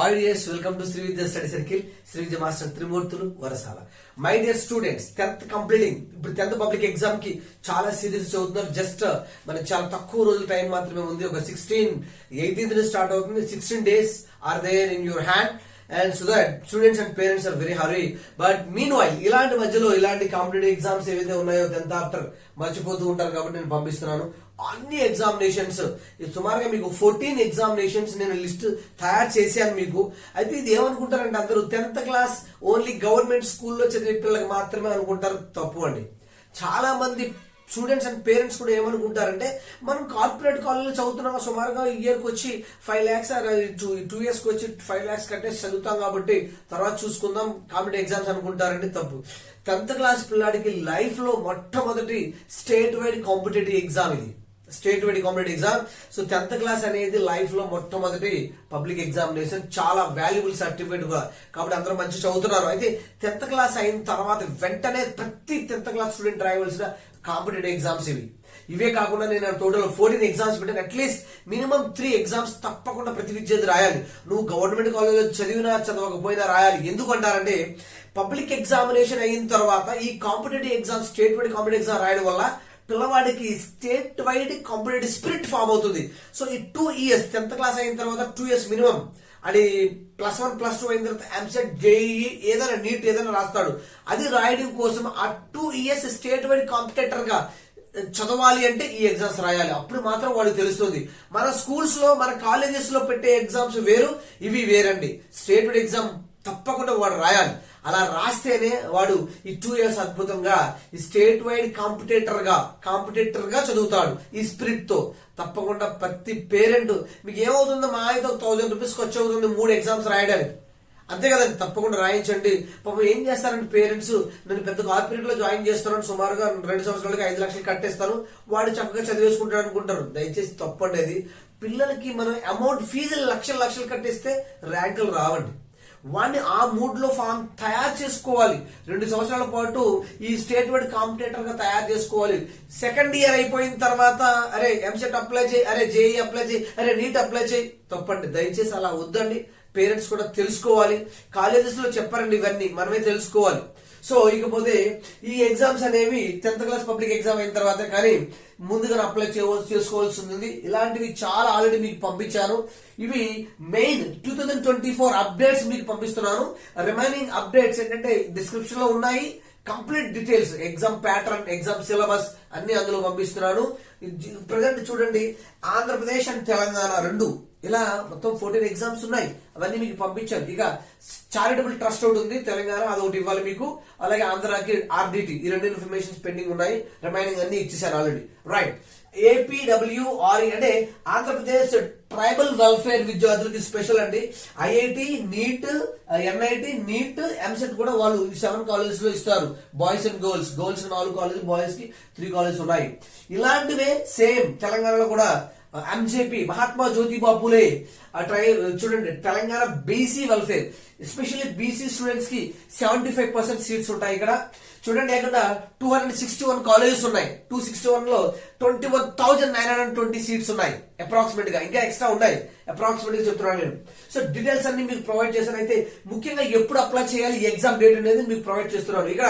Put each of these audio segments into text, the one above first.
All years welcome to Sri Vidya study circle Sri Vidya master Trimurthulu Varasala my dear students tenth completing ఇప్పుడు tenth public ఎగ్జామ్కి చాలా serious చదువుతున్నారు. Just మనకి చాలా తక్కువ రోజుల టైం మాత్రమే ఉంది. ఒక సిక్స్టీన్ ఎయిటీన్త్ స్టార్ట్ అవుతుంది. Sixteen days are there in your hand and so that students and parents are very hurry but meanwhile ఇలాంటి మధ్యలో ఇలాంటి కాంపిటేటివ్ ఎగ్జామ్స్ ఏవైతే ఉన్నాయో టెన్త్ ఆఫ్టర్ మర్చిపోతూ ఉంటారు కాబట్టి నేను పంపిస్తున్నాను. అన్ని ఎగ్జామినేషన్స్ సుమారుగా మీకు ఫోర్టీన్ ఎగ్జామినేషన్స్ నేను లిస్ట్ తయారు చేశాను మీకు. అయితే ఇది ఏమనుకుంటారంటే అందరూ టెన్త్ క్లాస్ ఓన్లీ గవర్నమెంట్ స్కూల్లో చదివే పిల్లలకు మాత్రమే అనుకుంటారు తప్పు అండి. చాలా మంది స్టూడెంట్స్ అండ్ పేరెంట్స్ కూడా ఏమనుకుంటారంటే మనం కార్పొరేట్ కాలేజ్లో చదువుతున్నాం సుమారుగా ఇయర్కి వచ్చి ఫైవ్ ల్యాక్స్ టూ టూ ఇయర్స్కి వచ్చి ఫైవ్ ల్యాక్స్ కట్టేసి చదువుతాం కాబట్టి తర్వాత చూసుకుందాం కాంపిటేటివ్ ఎగ్జామ్స్ అనుకుంటారండి తప్పు. టెన్త్ క్లాస్ పిల్లాడికి లైఫ్లో మొట్టమొదటి స్టేట్ వైడ్ కాంపిటేటివ్ ఎగ్జామ్ ఇది. State wide competitive exam. So tenth class అనేది లైఫ్లో మొట్టమొదటి పబ్లిక్ ఎగ్జామినేషన్. చాలా వాల్యుబుల్ సర్టిఫికేట్ కాబట్టి అందరూ మంచి చదువుతున్నారు. అయితే టెన్త్ క్లాస్ అయిన తర్వాత వెంటనే ప్రతి టెన్త్ క్లాస్ స్టూడెంట్ రాయవలసిన కాంపిటేటివ్ ఎగ్జామ్స్ ఇవి. ఇవే కాకుండా నేను టోటల్ ఫోర్టీన్ ఎగ్జామ్స్ పెట్టాను. At least minimum three exams తప్పకుండా ప్రతి విద్యార్థి రాయాలి. నువ్వు గవర్నమెంట్ కాలేజ్లో చదివినా చదవకపోయినా రాయాలి. ఎందుకంటారంటే పబ్లిక్ ఎగ్జామినేషన్ అయిన తర్వాత ఈ competitive exam state wide competitive exam రాయడం వల్ల పిల్లవాడికి state wide competitive spirit form అవుతుంది. సో ఈ టూ ఇయర్స్ టెన్త్ క్లాస్ అయిన తర్వాత టూ ఇయర్స్ మినిమం అది ప్లస్ వన్ ప్లస్ టూ అయిన తర్వాత ఎంసెట్ జేఈ ఏదైనా నీట్ ఏదైనా రాస్తాడు. అది రాయడం కోసం ఆ టూ ఇయర్స్ స్టేట్ వైడ్ కాంపిటేటర్గా చదవాలి అంటే ఈ ఎగ్జామ్స్ రాయాలి. అప్పుడు మాత్రం వాడికి తెలుస్తుంది. మన స్కూల్స్లో మన కాలేజెస్లో పెట్టే ఎగ్జామ్స్ వేరు ఇవి వేరండి. స్టేట్ వైడ్ ఎగ్జామ్ తప్పకుండా వాడు రాయాలి. అలా రాస్తేనే వాడు ఈ టూ ఇయర్స్ అద్భుతంగా ఈ స్టేట్ వైడ్ కాంపిటేటర్గా కాంపిటేటర్గా చదువుతాడు ఈ స్పిరిట్తో తప్పకుండా ప్రతి పేరెంట్ మీకు ఏమవుతుందో మా అయితే ఒక థౌజండ్ రూపీస్ ఖర్చు అవుతుంది మూడు ఎగ్జామ్స్ రాయడానికి. అంతే కదండి తప్పకుండా రాయించండి. పాపం ఏం చేస్తారంటే పేరెంట్స్? నేను పెద్ద కార్పొరేట్లో జాయిన్ చేస్తున్నాను సుమారుగా రెండు సంవత్సరాలకి ఐదు లక్షలు కట్టేస్తాను. వాడు చక్కగా చదివేసుకుంటాడు అనుకుంటారు. దయచేసి తప్పండి అది. పిల్లలకి మనం అమౌంట్ ఫీజులు లక్షలు లక్షలు కట్టేస్తే ర్యాంకులు రావండి. వాడిని ఆ మూడ్లో ఫామ్ తయారు చేసుకోవాలి. రెండు సంవత్సరాల పాటు ఈ స్టేట్ వైడ్ కాంపిటేటర్గా తయారు చేసుకోవాలి. సెకండ్ ఇయర్ అయిపోయిన తర్వాత అరే ఎంసెట్ అప్లై చేయి అరే జేఈ అప్లై చేయి అరే నీట్ అప్లై చేయి. తప్పండి దయచేసి అలా వద్దండి. పేరెంట్స్ కూడా తెలుసుకోవాలి. కాలేజెస్లో చెప్పారండి ఇవన్నీ మనమే తెలుసుకోవాలి. సో ఇకపోతే ఈ ఎగ్జామ్స్ అనేవి టెన్త్ క్లాస్ పబ్లిక్ ఎగ్జామ్ అయిన తర్వాత కానీ ముందుగా అప్లై చేయవలసి చేసుకోవాల్సి ఉంది ఇలాంటివి చాలా ఆల్రెడీ మీకు పంపించాను. ఇవి main two thousand twenty four updates మీకు పంపిస్తున్నాను. రిమైనింగ్ అప్డేట్స్ ఏంటంటే డిస్క్రిప్షన్లో ఉన్నాయి. Complete details exam pattern exam syllabus అన్ని అందులో పంపిస్తున్నాను. ప్రజెంట్ చూడండి. ఆంధ్రప్రదేశ్ అండ్ తెలంగాణ రెండు. ఇలా మొత్తం ఫోర్టీన్ ఎగ్జామ్స్ ఉన్నాయి. అవన్నీ మీకు పంపించాను. ఇక చారిటబుల్ ట్రస్ట్ ఒకటి ఉంది తెలంగాణ అదొకటి ఇవ్వాలి మీకు. అలాగే ఆంధ్రాకి ఆర్డిటి ఈ రెండు ఇన్ఫర్మేషన్స్ పెండింగ్ ఉన్నాయి. రిమైనింగ్ అన్ని ఇచ్చేసారు ఆల్రెడీ రైట్ ఏపీడబ్ల్యూఆర్ఈ అంటే ఆంధ్రప్రదేశ్ ట్రైబల్ వెల్ఫేర్ విద్యార్థులకి స్పెషల్ అండి. IIT NEET NIT NEET EAMCET కూడా వాళ్ళు సెవెన్ కాలేజెస్లో ఇస్తారు. బాయ్స్ అండ్ గర్ల్స్ గర్ల్స్ నాలుగు కాలేజ్ బాయ్స్కి త్రీ కాలేజెస్ ఉన్నాయి. ఇలాంటివే సేమ్ తెలంగాణలో కూడా ఎంజేపీ మహాత్మా జ్యోతిబా పూలే ట్రై చూడండి Telangana BC welfare especially BC స్టూడెంట్స్కి సెవెంటీ ఫైవ్ పర్సెంట్ సీట్స్ ఉంటాయి ఇక్కడ. చూడండి ఇక్కడ two hundred sixty one colleges ఉన్నాయి. టూ సిక్స్టీ వన్లో twenty one thousand nine hundred twenty seats ఉన్నాయి. అప్రాక్సిమేట్గా ఇంకా ఎక్స్ట్రా ఉన్నాయి. అప్రాక్సిమేట్గా చెప్తున్నాను నేను. సో డీటెయిల్స్ అన్ని మీకు ప్రొవైడ్ చేశాను. అయితే ముఖ్యంగా ఎప్పుడు అప్లై చేయాలి ఎగ్జామ్ డేట్ అనేది మీకు ప్రొవైడ్ చేస్తున్నాను. ఇక్కడ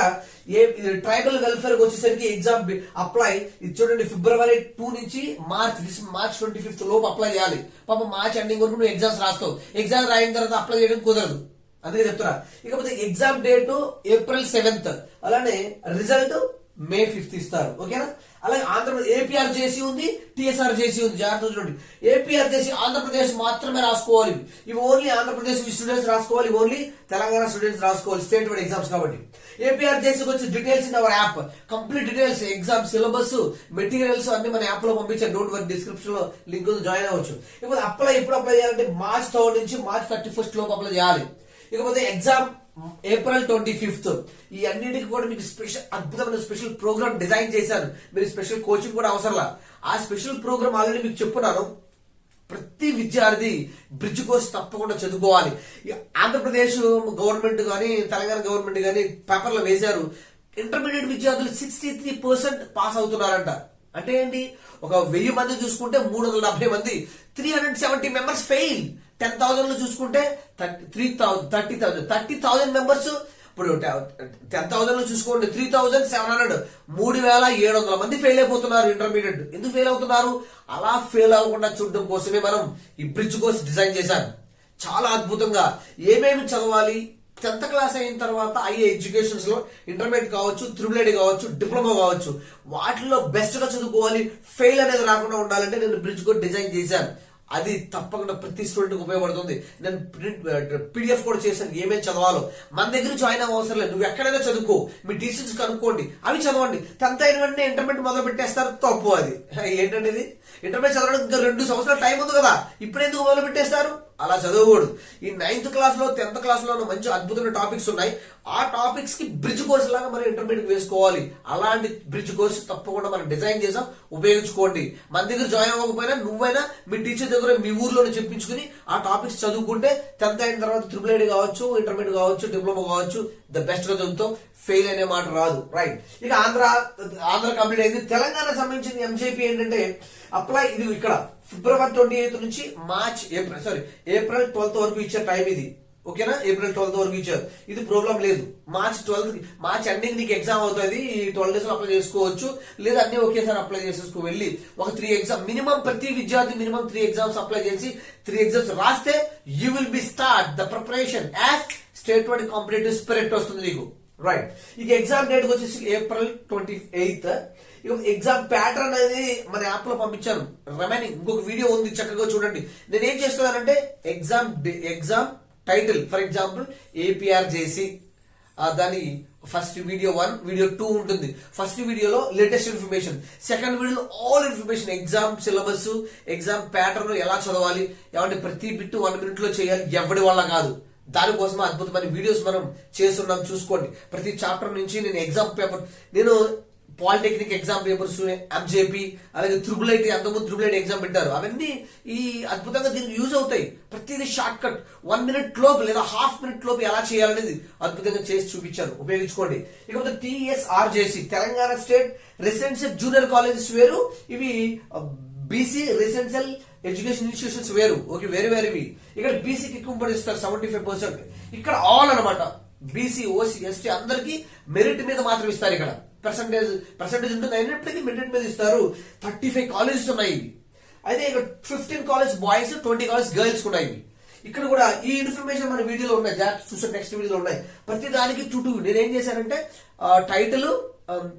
ఏ ట్రైబల్ వెల్ఫేర్ వచ్చేసరికి ఎగ్జామ్ అప్లై ఇది చూడండి ఫిబ్రవరి టూ నుంచి మార్చ్ మార్చ్ ట్వంటీ ఫిఫ్త్ లోపు అప్లై చేయాలి. పాప మార్చ్ ఎండింగ్ వరకు నువ్వు ఎగ్జామ్స్ రాస్తావు. ఎగ్జామ్ రాయిన తర్వాత అప్లై చేయడం కుదరదు. అందుకే చెప్తున్నా. ఇకపోతే ఎగ్జామ్ డేట్ ఏప్రిల్ సెవెంత్ అలానే రిజల్ట్ మే ఫిఫ్త్ ఇస్తారు. ఓకేనా అలాగే ఆంధ్రప్రదేశ్ ఏపీఆర్ చేసి ఉంది టీఎస్ఆర్ చేసి ఉంది. జాగ్రత్త చూడండి. ఏపీఆర్ చేసి ఆంధ్రప్రదేశ్ మాత్రమే రాసుకోవాలి. ఇవి ఓన్లీ ఆంధ్రప్రదేశ్ స్టూడెంట్స్ రాసుకోవాలి. ఓన్లీ తెలంగాణ స్టూడెంట్స్ రాసుకోవాలి. స్టేట్ వైడ్ ఎగ్జామ్స్ కాబట్టి. ఏపీఆర్ చేసి వచ్చి details in our app complete details exam syllabus materials అన్ని మన యాప్లో పంపించాను డోంట్ వర్క్ డిస్క్రిప్షన్లో లింక్ జాయిన్ అవ్వచ్చు. ఇకపోతే అప్లై ఎప్పుడు అప్లై చేయాలంటే మార్చ్ థర్డ్ నుంచి మార్చ్ థర్టీ ఫస్ట్ లోపు అప్లై చేయాలి. ఇకపోతే ఎగ్జామ్ ఏప్రిల్ ట్వంటీ ఫిఫ్త్ ఈ అన్నిటికి కూడా మీకు స్పెషల్ అద్భుతమైన స్పెషల్ ప్రోగ్రామ్ డిజైన్ చేశాను మీరు స్పెషల్ కోచింగ్ కూడా అవసరంలా. ఆ స్పెషల్ ప్రోగ్రామ్ ఆల్రెడీ మీకు చెప్పున్నాను. ప్రతి విద్యార్థి బ్రిడ్జ్ కోర్స్ తప్పకుండా చదువుకోవాలి. ఆంధ్రప్రదేశ్ గవర్నమెంట్ కానీ తెలంగాణ గవర్నమెంట్ కానీ పేపర్లో వేశారు. ఇంటర్మీడియట్ విద్యార్థులు సిక్స్టీ త్రీ పర్సెంట్ పాస్ అవుతున్నారంట. అంటే ఏంటి? ఒక వెయ్యి మంది చూసుకుంటే మూడు వందల డెబ్బై మంది. Three hundred seventy members fail ten థౌసండ్లో చూసుకుంటే three thousand thirty thousand thirty thousand members ఇప్పుడు టెన్ థౌసండ్లో చూసుకోండి. త్రీ థౌసండ్ సెవెన్ హండ్రెడ్ మూడు వేల ఏడు వందల మంది ఫెయిల్ అయిపోతున్నారు ఇంటర్మీడియట్ ఎందుకు ఫెయిల్ అవుతున్నారు? అలా ఫెయిల్ అవ్వకుండా చూడడం కోసమే మనం ఈ బ్రిడ్జ్ కోర్స్ డిజైన్ చేశాను చాలా అద్భుతంగా. ఏమేమి చదవాలి? టెన్త్ క్లాస్ అయిన తర్వాత అయ్యే ఎడ్యుకేషన్స్లో ఇంటర్మీడియట్ కావచ్చు త్రిబుల్ కావచ్చు డిప్లొమా కావచ్చు. వాటిలో బెస్ట్గా చదువుకోవాలి. ఫెయిల్ అనేది రాకుండా ఉండాలంటే నేను బ్రిడ్జ్ కోర్స్ డిజైన్ చేశాను. అది తప్పకుండా ప్రతి స్టూడెంట్ ఉపయోగపడుతుంది. నేను పీడిఎఫ్ కూడా చేశాను. ఏమేమి చదవాలో. మన దగ్గర జాయిన్ అవసరం లేదు. నువ్వు ఎక్కడైనా చదువుకో. మీ టీచర్స్ కనుక్కోండి అవి చదవండి. టెన్త్ అయిన వెంటనే ఇంటర్మీడియట్ మొదలు పెట్టేస్తారు. తప్పు అది. ఏంటండి ఇది? ఇంటర్మీడియట్ చదవడానికి ఇంకా రెండు సంవత్సరాల టైం ఉంది కదా. ఇప్పుడు ఎందుకు మొదలు పెట్టేస్తారు? అలా చదవకూడదు. ఈ నైన్త్ క్లాస్లో టెన్త్ క్లాస్లో మంచి అద్భుతమైన టాపిక్స్ ఉన్నాయి. ఆ టాపిక్స్కి బ్రిడ్జ్ కోర్స్ లాగా మనం ఇంటర్మీడియట్ వేసుకోవాలి. అలాంటి బ్రిడ్జ్ కోర్స్ తప్పకుండా మనం డిజైన్ చేసాం ఉపయోగించుకోండి. మన దగ్గర జాయిన్ అవ్వకపోయినా నువ్వైనా మీ టీచర్ దగ్గర మీ ఊర్లోనే చెప్పించుకుని ఆ టాపిక్స్ చదువుకుంటే టెన్త్ అయిన తర్వాత ట్రిపుల్ ఐడి కావచ్చు ఇంటర్మీడియట్ కావచ్చు డిప్లొమా కావచ్చు ద బెస్ట్ రిజల్ట్తో ఫెయిల్ అనే మాట రాదు. రైట్ ఇక ఆంధ్ర ఆంధ్ర కంప్లీట్ అయింది. తెలంగాణ సంబంధించిన ఎంజేపీ ఏంటంటే అప్లై ఇది ఇక్కడ. ఫిబ్రవరి ట్వంటీ ఎయిత్ నుంచి March April sorry April twelfth వరకు ఇచ్చే టైం ఇది. ఓకేనా ఏప్రిల్ ట్వెల్త్ వరకు ఇచ్చారు. ఇది ప్రాబ్లం లేదు. మార్చ్ ట్వెల్త్ మార్చ్ ఎండింగ్ నీకు ఎగ్జామ్ అవుతుంది. ఈ ట్వెల్వ్ డేస్ అప్లై చేసుకోవచ్చు. లేదా అన్ని ఒకేసారి అప్లై చేసేసుకో వెళ్ళి. ఒక త్రీ ఎగ్జామ్ మినిమం ప్రతి విద్యార్థి మినిమం త్రీ ఎగ్జామ్స్ అప్లై చేసి త్రీ ఎగ్జామ్స్ రాస్తే you will be start the preparation as state wide competitive spirit వస్తుంది నీకు. రైట్ ఇక ఎగ్జామ్ డేట్ వచ్చేసి ఏప్రిల్ ట్వంటీ ఎయిత్ ఇక ఎగ్జామ్ ప్యాటర్న్ అనేది మన యాప్లో పంపించాను రిమైనింగ్ ఇంకొక వీడియో ఉంది చక్కగా చూడండి. నేను ఏం చేస్తున్నానంటే exam exam title for example APR చేసి దాని first video one video two ఉంటుంది. ఫస్ట్ వీడియోలో లేటెస్ట్ ఇన్ఫర్మేషన్ సెకండ్ వీడియోలో all information exam syllabus exam pattern ఎలా చదవాలి? ఏమంటే ప్రతి బిట్టు వన్ మినిట్లో చేయాలి. ఎవడి వల్ల కాదు. దానికోసం అద్భుతమైన వీడియోస్ మనం చేస్తున్నాం. చూసుకోండి. ప్రతి చాప్టర్ నుంచి నేను ఎగ్జామ్ పేపర్ నేను పాలిటెక్నిక్ ఎగ్జామ్ పేపర్స్ ఎంజేపీ అలాగే త్రిబుల్ ఐటీ అంతకుముందు త్రిబుల్ ఐటీ ఎగ్జామ్ పెట్టారు. అవన్నీ ఈ అద్భుతంగా దీనికి యూజ్ అవుతాయి. ప్రతిదీ షార్ట్ కట్ వన్ మినిట్ లోపు లేదా హాఫ్ మినిట్ లోపు ఎలా చేయాలనేది అద్భుతంగా చేసి చూపించాను ఉపయోగించుకోండి. ఇకపోతే TSRJC Telangana state residential junior colleges వేరు. ఇవి uh, BC residential education institutions వేరు. ఓకే వేరు వేరువి. ఇక్కడ బీసీకి ఎక్కువ ఇస్తారు సెవెంటీ ఫైవ్ పర్సెంట్ ఇక్కడ ఆల్ అనమాట బీసీ ఓసీ ఎస్టీ అందరికి మెరిట్ మీద మాత్రం ఇస్తారు ఇక్కడ. పర్సంటేజ్ పర్సంటేజ్ ఉంటుంది. అయినప్పటికీ మెరిట్ మీద ఇస్తారు. థర్టీ ఫైవ్ కాలేజెస్ ఉన్నాయి అయితే ఇక్కడ fifteen college boys twenty college girls కూడా ఇవి. ఇక్కడ కూడా ఈ ఇన్ఫర్మేషన్ మన వీడియోలో ఉన్నాయి. జాగ్రత్త చూసే నెక్స్ట్ వీడియోలో ఉన్నాయి. ప్రతి దానికి చుట్టూ టూ నేను ఏం చేశానంటే title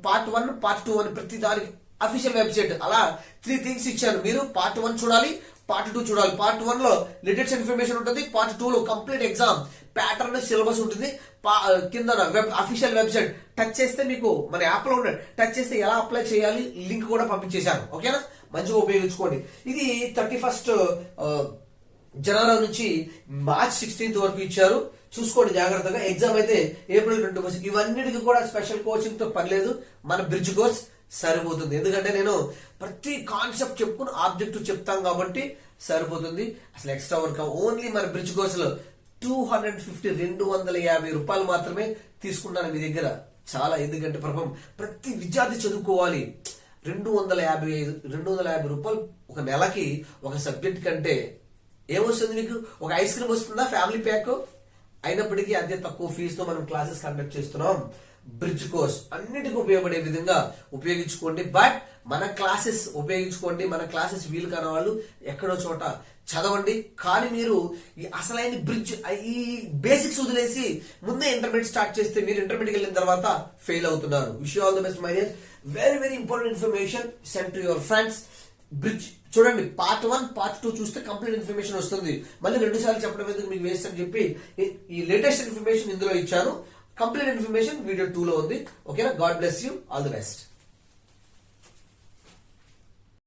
part one part two అని ప్రతి దానికి అఫీషియల్ వెబ్సైట్ అలా త్రీ థింగ్స్ ఇచ్చారు. మీరు పార్ట్ వన్ చూడాలి పార్ట్ టూ చూడాలి. పార్ట్ వన్లో లేటెస్ట్ ఇన్ఫర్మేషన్ ఉంటుంది పార్ట్ టూ లో కంప్లీట్ ఎగ్జామ్ ప్యాటర్న్ సిలబస్ ఉంటుంది. కింద వెబ్ అఫీషియల్ వెబ్సైట్ టచ్ చేస్తే మీకు మన యాప్లో ఉండండి టచ్ చేస్తే ఎలా అప్లై చేయాలి లింక్ కూడా పంపించేశారు. ఓకేనా మంచిగా ఉపయోగించుకోండి. ఇది థర్టీ ఫస్ట్ జనవరి నుంచి మార్చ్ సిక్స్టీన్త్ వరకు ఇచ్చారు. చూసుకోండి జాగ్రత్తగా. ఎగ్జామ్ అయితే ఏప్రిల్ ట్వంటీ ఫస్ట్ ఇవన్నిటికీ కూడా స్పెషల్ కోచింగ్తో పర్లేదు మన బ్రిడ్జ్ కోర్స్ సరిపోతుంది. ఎందుకంటే నేను ప్రతి కాన్సెప్ట్ చెప్పుకుని ఆబ్జెక్టివ్ చెప్తాం కాబట్టి సరిపోతుంది. అసలు ఎక్స్ట్రా వర్క్ ఓన్లీ మన బ్రిడ్జ్ కోర్సులో టూ హండ్రెడ్ ఫిఫ్టీ రెండు వందల యాభై రూపాయలు మాత్రమే తీసుకున్నాను మీ దగ్గర. చాలా ఎందుకంటే ప్రభావం ప్రతి విద్యార్థి చదువుకోవాలి. రెండు వందల యాభై ఐదు రెండు వందల యాభై రూపాయలు ఒక నెలకి ఒక సబ్జెక్ట్ కంటే ఏమొస్తుంది మీకు ఒక ఐస్ క్రీమ్ వస్తుందా? ఫ్యామిలీ ప్యాక్ అయినప్పటికీ అదే తక్కువ ఫీజుతో మనం క్లాసెస్ కండక్ట్ చేస్తున్నాం. బ్రిడ్జ్ కోర్స్ అన్నిటికీ ఉపయోగపడే విధంగా ఉపయోగించుకోండి. బట్ మన క్లాసెస్ ఉపయోగించుకోండి. మన క్లాసెస్ వీలు కాని వాళ్ళు ఎక్కడో చోట చదవండి. కానీ మీరు ఈ అసలైన బ్రిడ్జ్ ఈ బేసిక్స్ వదిలేసి ముందే ఇంటర్మీడియట్ స్టార్ట్ చేస్తే మీరు ఇంటర్మీడియట్ వెళ్ళిన తర్వాత ఫెయిల్ అవుతున్నారు. Wish all the best my very very important information send to your friends bridge చూడండి పార్ట్ వన్ పార్ట్ టూ చూస్తే కంప్లీట్ ఇన్ఫర్మేషన్ వస్తుంది. మళ్ళీ రెండు సార్లు చెప్పడం ఎందుకు మీకు వేస్ట్ అని చెప్పి ఈ- ఈ లేటెస్ట్ ఇన్ఫర్మేషన్ ఇందులో ఇచ్చాను. కంప్లీట్ ఇన్ఫర్మేషన్ వీడియో టూలో ఉంది. ఓకేనా God bless you all the best